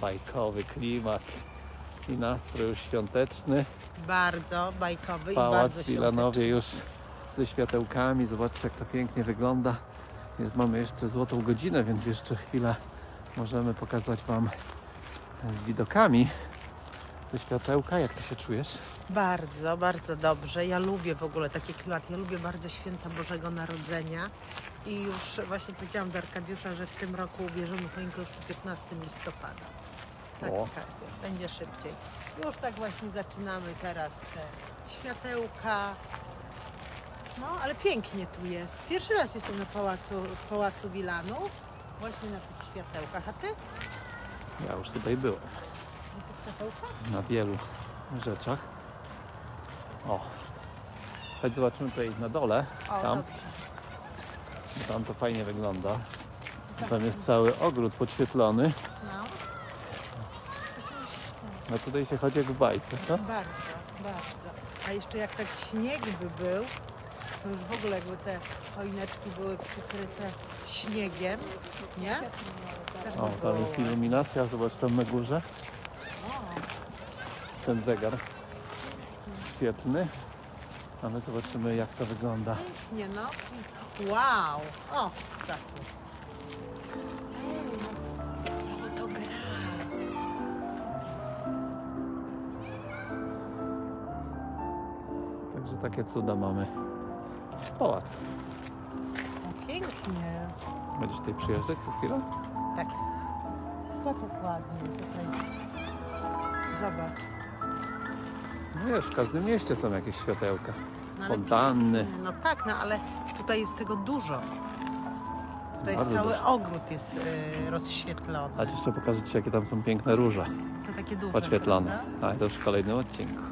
Bajkowy klimat i nastrój już świąteczny. Bardzo bajkowy i Pałac bardzo w Wilanowie świąteczny. już ze światełkami. Zobaczcie jak to pięknie wygląda. Jest- Mamy jeszcze złotą godzinę, więc jeszcze chwilę możemy pokazać Wam z widokami te światełka. Jak Ty się czujesz? Bardzo, bardzo dobrze. Ja lubię w ogóle takie klimaty. Ja lubię bardzo święta Bożego Narodzenia. I już właśnie powiedziałam do Arkadiusza, że w tym roku bierzemy choinkę już 15 listopada. Tak, O. skarbie. Będzie szybciej. Już tak właśnie zaczynamy teraz te światełka. No, ale pięknie tu jest. Pierwszy raz jestem na pałacu, w Pałacu Wilanów. Właśnie na tych światełkach. A ty? Ja już tutaj byłem Na wielu rzeczach. O, chodź zobaczymy tutaj na dole. O, Tam, dobrze. tam to fajnie wygląda. Tam jest cały ogród podświetlony. No. No tutaj się chodzi jak w bajce, co? Bardzo, bardzo. A jeszcze jak tak śnieg by był, to już w ogóle jakby te choineczki były przykryte śniegiem, nie? Też by O, tam jest iluminacja, zobacz tam na górze. Ten zegar świetlny. A my zobaczymy jak to wygląda. nie no. Wow! O, zasło. No. Także takie cuda mamy. Pałac. Pięknie. Będziesz tutaj przyjeżdżać co chwilę? Tak. Patrz ładnie tutaj. Zobacz. No wiesz, w każdym mieście są jakieś światełka. No, ale Fontanny. pięknie. No tak, no ale tutaj jest tego dużo. To jest Bardzo cały dużo. ogród jest y, rozświetlony. A jeszcze pokażę Ci jakie tam są piękne róże To takie duże. podświetlone. prawda? To już w kolejnym odcinku.